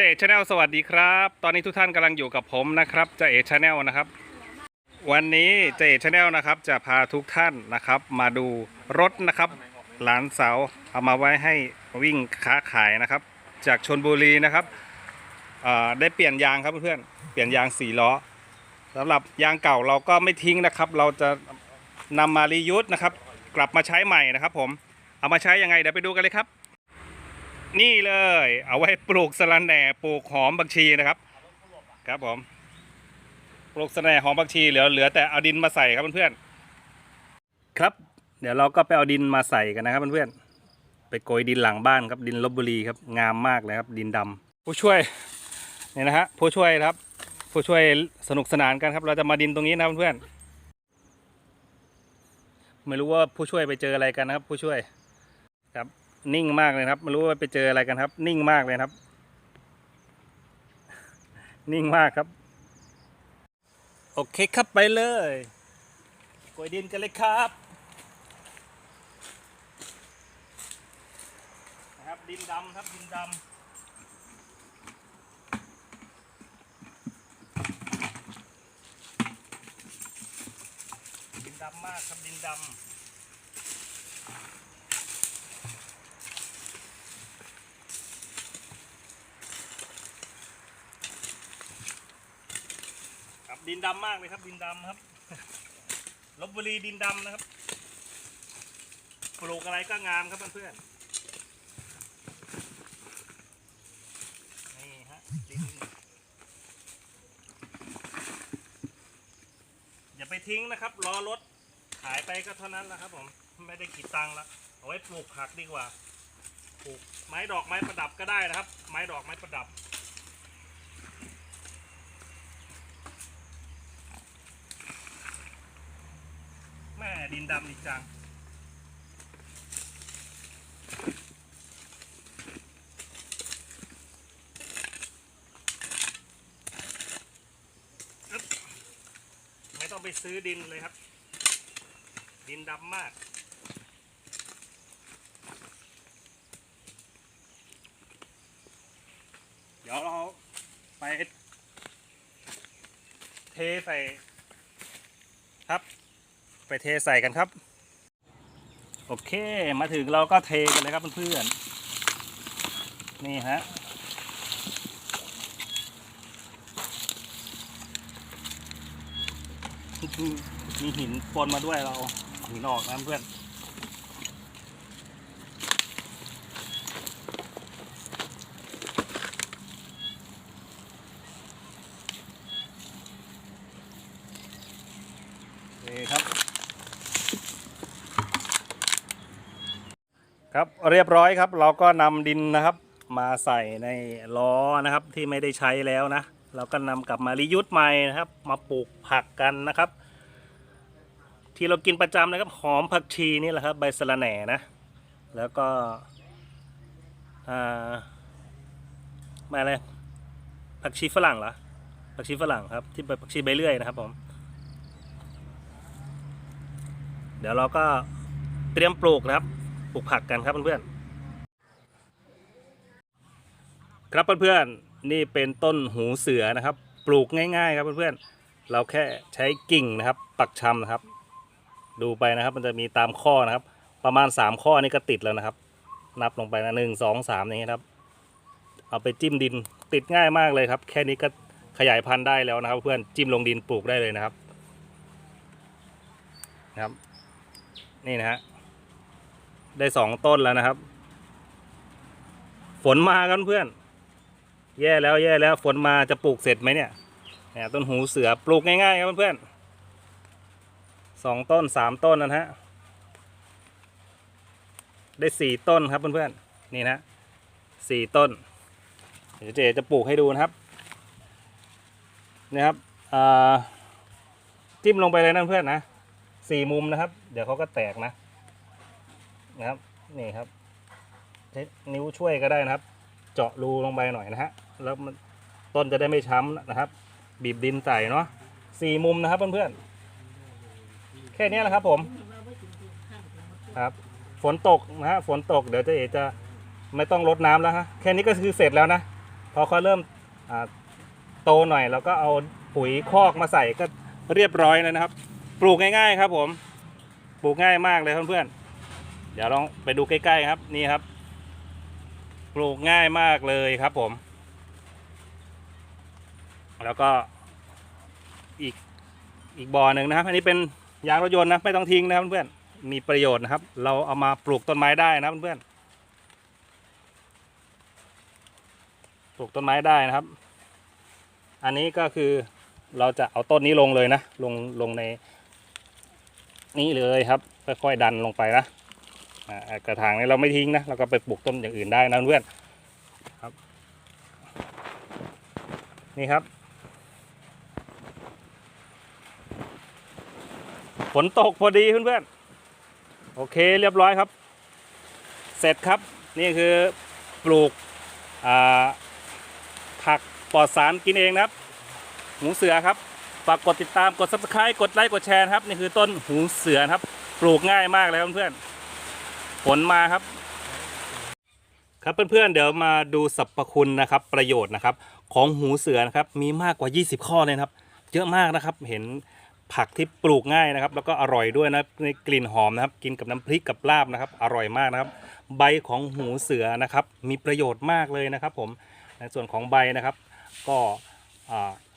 เจเอชาแนลสวัสดีครับ ตอนนี้ทุกท่านกำลังอยู่กับผมนะครับเจเอชาแนลนะครับ วันนี้เจเอชาแนลนะครับ จะพาทุกท่านนะครับ มาดูรถนะครับ หลานสาวเอามาไว้ให้วิ่งค้าขายนะครับ จากชนบุรีนะครับเอ่อได้เปลี่ยนยางครับเพื่อนๆเปลี่ยนยางสี่ล้อสำหรับยางเก่าเราก็ไม่ทิ้งนะครับ เราจะนำมารียูสนะครับ กลับมาใช้ใหม่นะครับ ผมเอามาใช้ยังไงเดี๋ยวไปดูกันเลยครับ นี่เลย เอาไว้ปลูกสะระแหน่ปลูกหอมบักชีนะครับ ครับผมปลูกสะระแหน่หอมบักชีเหลือเหลือแต่เอาดินมาใส่ครับเพื่อนๆครับ เดี๋ยวเราก็ไปเอาดินมาใส่กันนะครับเพื่อนๆไปโกยดินหลังบ้านครับดินลบบุรีครับงามมากเลยครับดินดำผู้ช่วยเนี่ยนะฮะผู้ช่วยครับ ผู้ช่วยสนุกสนานกันครับ เราจะมาดินตรงนี้นะเพื่อนๆไม่รู้ว่าผู้ช่วยไปเจออะไรกันนะครับ ผู้ช่วยครับ นิ่งมากเลยครับไม่รู้ว่าไปเจออะไรกันครับ นิ่งมากเลยครับ นิ่งมากครับ โอเคครับไปเลยกวยดินกันเลยครับนะครับดินดำครับดินดำดินดำมากครับดินดำ ดินดำมากเลยครับ ดินดำครับลบบุรีดินดำนะครับ ปลูกอะไรก็งามครับเพื่อนๆนี่ฮะดินอย่าไปทิ้งนะครับล้อรถขายไปก็เท่านั้นแหละครับผมไม่ได้กี่ตังค์ละเอาไว้ปลูกผักดีกว่าปลูกไม้ดอกไม้ประดับก็ได้นะครับ ไม้ดอกไม้ประดับ ม่ดินดำอีกจัง ไม่ต้องไปซื้อดินเลยครับ ดินดำมากเดี๋ยวเราไปเทใส่ครับ ไปเทใส่กันครับ โอเคมาถึงเราก็เทกันเลยครับเพื่อนๆนี่ฮะมีหินปนมาด้วยเราหินออกนะเพื่อนครับ ครับเรียบร้อยครับ เราก็นำดินนะครับ มาใส่ในล้อนะครับที่ไม่ได้ใช้แล้วนะ เราก็นำกลับมารียูสใหม่นะครับ มาปลูกผักกันนะครับ ที่เรากินประจำนะครับหอมผักชีนี่แหละครับ ใบสะระแหน่นะ แล้วก็อ่ามาอะไรผักชีฝรั่งเหรอผักชีฝรั่งครับ ที่ผักชีใบเลื่อยนะครับผมเดี๋ยวเราก็เตรียมปลูกนะครับ ปลูกผักกันครับเพื่อนๆครับเพื่อนๆนี่เป็นต้นหูเสือนะครับ ปลูกง่าย ๆ ครับเพื่อนๆเราแค่ใช้กิ่งนะครับ ปักชำนะครับ ดูไปนะครับ มันจะมีตามข้อนะครับ ประมาณ 3 ข้อนี้ก็ติดแล้วนะครับ นับลงไปนะหนึ่งสองสามอย่างนี้ครับ เอาไปจิ้มดินติดง่ายมากเลยครับ แค่นี้ก็ขยายพันธุ์ได้แล้วนะครับ เพื่อนจิ้มลงดินปลูกได้เลยนะครับนะครับ นี่นะฮะ ได้สองต้นแล้วนะครับ ฝนมากันเพื่อน แย่แล้วแย่แล้วฝนมาจะปลูกเสร็จไหมเนี่ยเนี่ยต้นหูเสือปลูกง่ายๆครับเพื่อนสองต้นสามต้นนะฮะ ได้สี่ต้นครับเพื่อนๆนี่นะสี่ต้น เดี๋ยวเจจะปลูกให้ดูนะครับนี่ครับจิ้มลงไปเลยนะเพื่อนนะสี่มุมนะครับ เดี๋ยวเขาก็แตกนะ นะครับนี่ครับใช้นิ้วช่วยก็ได้นะครับ เจาะรูลงไปหน่อยนะฮะแล้วมันต้นจะได้ไม่ช้ำนะครับ บีบดินใส่เนาะสี่มุมนะครับเพื่อนๆแค่นี้แหละครับ ผมครับ ฝนตกนะฮะฝนตกเดี๋ยวจะเอจะไม่ต้องรดน้ำแล้วฮะแค่นี้ก็คือเสร็จแล้วนะพอเขาเริ่มโตหน่อยเราก็เอาปุ๋ยคอกมาใส่ก็เรียบร้อยแล้วนะครับ ปลูกง่ายๆครับ ผมปลูกง่ายมากเลยเพื่อนๆ ดี๋ยวลองไปดูใกล้ๆครับนี่ครับ ปลูกง่ายมากเลยครับผม แล้วก็อีกอีกบ่อหนึ่งนะครับ อันนี้เป็นยางรถยนต์นะไม่ต้องทิ้งนะครับเพื่อนๆมีประโยชน์นะครับ เราเอามาปลูกต้นไม้ได้นะเพื่อนๆปลูกต้นไม้ได้นะครับ อันนี้ก็คือเราจะเอาต้นนี้ลงเลยนะ ลงลงใน นี่เลยครับค่อยๆดันลงไปนะ กระถางนี้เราไม่ทิ้งนะเราก็ไปปลูกต้นอย่างอื่นได้นะเพื่อนครับ นี่ครับ ฝนตกพอดีเพื่อนๆโอเคเรียบร้อยครับ เสร็จครับนี่คือปลูกผักปลอดสารกินเองนะครับ หูเสือครับฝากกดติดตามกด subscribe กดไลค์กดแชร์ครับ นี่คือต้นหูเสือครับ ปลูกง่ายมากเลยเพื่อนๆ นมาครับ ครับเพื่อนๆเดี๋ยวมาดูสรรพคุณนะครับ ประโยชน์นะครับ ของหูเสือนะครับมีมากกว่า 20 ข้อเลยครับ เยอะมากนะครับเห็นผักที่ปลูกง่ายนะครับ แล้วก็อร่อยด้วยนะในกลิ่นหอมนะครับ กินกับน้ำพริกกับลาบนะครับ อร่อยมากนะครับ ใบของหูเสือนะครับ มีประโยชน์มากเลยนะครับ ผมในส่วนของใบนะครับ ก็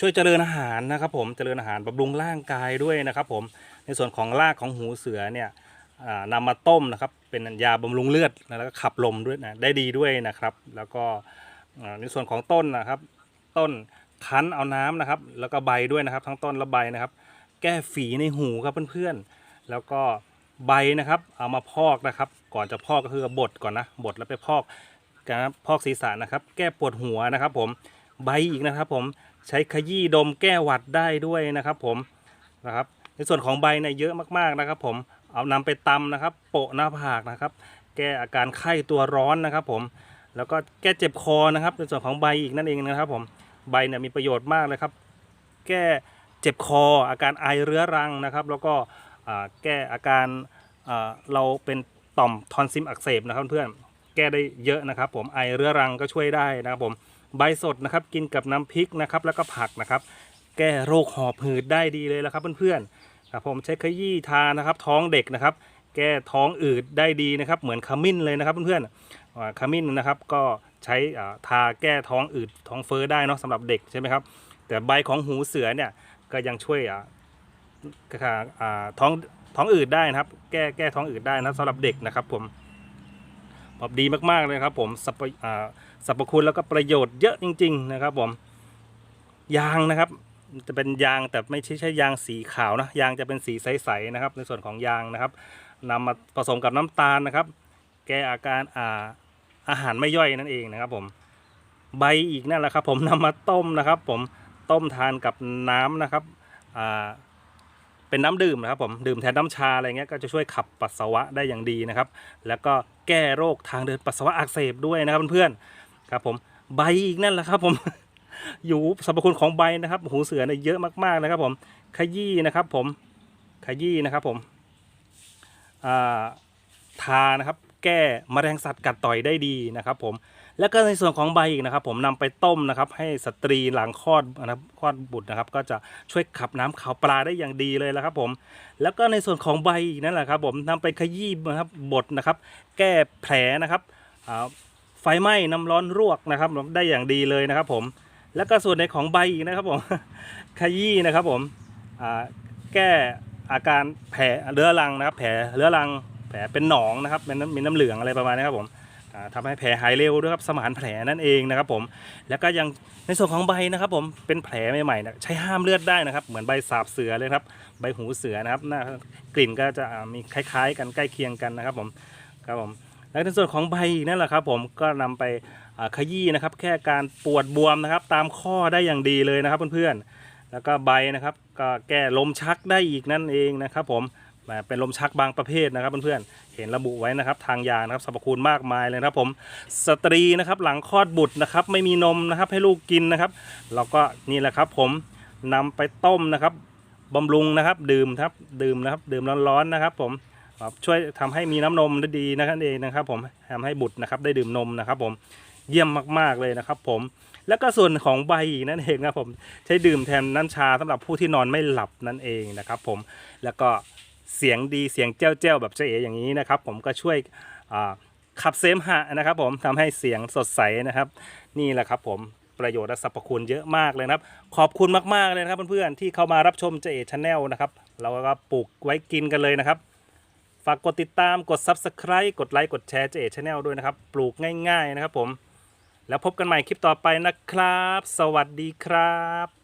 ช่วยเจริญอาหารนะครับ ผมเจริญอาหารบำรุงร่างกายด้วยนะครับ ผมในส่วนของรากของหูเสือเนี่ย นำมาต้มนะครับ เป็นยาบำรุงเลือดแล้วก็ขับลมด้วยนะได้ดีด้วยนะครับ แล้วก็ในส่วนของต้นนะครับ ต้นคั้นเอาน้ำนะครับ แล้วก็ใบด้วยนะครับ ทั้งต้นและใบนะครับ แก้ฝีในหูครับเพื่อนๆ แล้วก็ใบนะครับเอามาพอกนะครับ ก่อนจะพอกก็คือบดก่อนนะบดแล้วไปพอกนะครับพอกศีรษะนะครับ แก้ปวดหัวนะครับ ผมใบอีกนะครับ ผมใช้ขยี้ดมแก้หวัดได้ด้วยนะครับ ผมนะครับ ในส่วนของใบเนี่ยเยอะมากๆนะครับ ผม เอานำไปตำนะครับ โปะหน้าผากนะครับ แก้อาการไข้ตัวร้อนนะครับ ผม แล้วก็แก้เจ็บคอนะครับ ในส่วนของใบอีกนั่นเองนะครับ ผมใบเนี่ยมีประโยชน์มากเลยครับ แก้เจ็บคอ อาการไอเรื้อรังนะครับ แล้วก็แก้อาการเราเป็นต่อมทอนซิลอักเสบนะครับเพื่อนแก้ได้เยอะนะครับ ผมไอเรื้อรังก็ช่วยได้นะครับ ผมใบสดนะครับ กินกับน้ำพริกนะครับ แล้วก็ผักนะครับ แก้โรคหอบหืดได้ดีเลยแล้วครับเพื่อนๆ ครับผมใช้ขยี้ทานะครับ ท้องเด็กนะครับ แก้ท้องอืดได้ดีนะครับ เหมือนขมิ้นเลยนะครับเพื่อนๆขมิ้นนะครับก็ใช้ทาแก้ท้องอืดท้องเฟ้อได้เนาะสำหรับเด็กใช่ไหมครับ แต่ใบของหูเสือเนี่ยก็ยังช่วยท้องท้องอืดได้นะครับ แก้แก้ท้องอืดได้นะสำหรับเด็กนะครับ ผมแบบดีมากๆเลยครับ ผมสรรพสรรพคุณแล้วก็ประโยชน์เยอะจริง ๆ นะครับ ผมยางนะครับ จะเป็นยางแต่ไม่ใช่ใช่ยางสีขาวนะยางจะเป็นสีใสๆนะครับ ในส่วนของยางนะครับนำมาผสมกับน้ำตาลนะครับ แก้อาการอ่าอาหารไม่ย่อยนั่นเองนะครับ ผมใบอีกนั่นแหละครับ ผมนำมาต้มนะครับ ผมต้มทานกับน้ำนะครับอ่าเป็นน้ำดื่มนะครับผมดื่มแทนน้ำชาอะไรเงี้ยก็จะช่วยขับปัสสาวะได้อย่างดีนะครับ แล้วก็แก้โรคทางเดินปัสสาวะอักเสบด้วยนะครับเพื่อนๆครับ ผมใบอีกนั่นแหละครับ ผม อยู่สรรพคุณของใบนะครับ หูเสือเนี่ยเยอะมากๆนะครับ ผมขยี้นะครับ ผมขยี้นะครับ ผมาทานะครับ แก้มแมลงสัตว์กัดต่อยได้ดีนะครับ ผมแล้วก็ในส่วนของใบอีกนะครับ ผมนำไปต้มนะครับ ให้สตรีหลังคลอดนะครับคลอดบุตรนะครับ ก็จะช่วยขับน้ำขาวปลาได้อย่างดีเลยแล้วครับ ผม แล้วก็ในส่วนของใบอีกนั่นแหละครับ ผมนำไปขยี้นะครับบดนะครับ แก้แผลนะครับไฟไหม้น้ำร้อนรวกนะครับ ได้อย่างดีเลยนะครับ ผม แล้วก็ส่วนในของใบอีกนะครับผมขยี้นะครับผมแก้อาการแผลเรื้อรังนะครับ แผลเรื้อรังแผลเป็นหนองนะครับเป็นมีน้ำเหลืองอะไรประมาณนี้ครับผมอ่าทำให้แผลหายเร็วด้วยครับสมานแผลนั่นเองนะครับผมแล้วก็ยังในส่วนของใบนะครับผมเป็นแผลใหม่ๆนะใช้ห้ามเลือดได้นะครับ เหมือนใบสาบเสือเลยครับใบหูเสือนะครับหน้ากลิ่นก็จะมีคล้ายๆ กันใกล้เคียงกันนะครับผมครับผมแล้วในส่วนของใบนั่นแหละครับผมก็นำไป ขยี้นะครับ แค่การปวดบวมนะครับ ตามข้อได้อย่างดีเลยนะครับเพื่อนๆ แล้วก็ใบนะครับ ก็แก้ลมชักได้อีกนั่นเองนะครับ ผมเป็นลมชักบางประเภทนะครับเพื่อนๆ เห็นระบุไว้นะครับ ทางยานะครับสรรพคุณมากมายเลยนะครับ ผมสตรีนะครับหลังคลอดบุตรนะครับ ไม่มีนมนะครับ ให้ลูกกินนะครับเราก็นี่แหละครับ ผมนำไปต้มนะครับบำรุงนะครับ ดื่มครับดื่มนะครับ ดื่มร้อนๆนะครับ ผมช่วยทำให้มีน้ำนมได้ดีนะครับเองนะครับ ผมทำให้บุตรนะครับ ได้ดื่มนมนะครับ ผม เยี่ยมมากๆเลยนะครับผมแล้วก็ส่วนของใบนั่นเองครับผมใช้ดื่มแทนน้ำชาสำหรับผู้ที่นอนไม่หลับนั่นเองนะครับผมแล้วก็เสียงดีเสียงเจ้าเจ้าแบบเจ๊เอ๋อย่างนี้นะครับ ผมก็ช่วยขับเสมหะนะครับ ผมทำให้เสียงสดใสนะครับ นี่แหละครับผมประโยชน์และสรรพคุณเยอะมากเลยนะครับ ขอบคุณมากๆเลยนะครับเพื่อนๆที่เข้ามารับชมเจเอชาแนลนะครับ เราก็ปลูกไว้กินกันเลยนะครับ ฝากกดติดตามกด Subscribe กดไลค์กดแชร์เจเอชาแนลด้วยนะครับ ปลูกง่าย ๆ นะครับผม แล้วพบกันใหม่คลิปต่อไปนะครับ สวัสดีครับ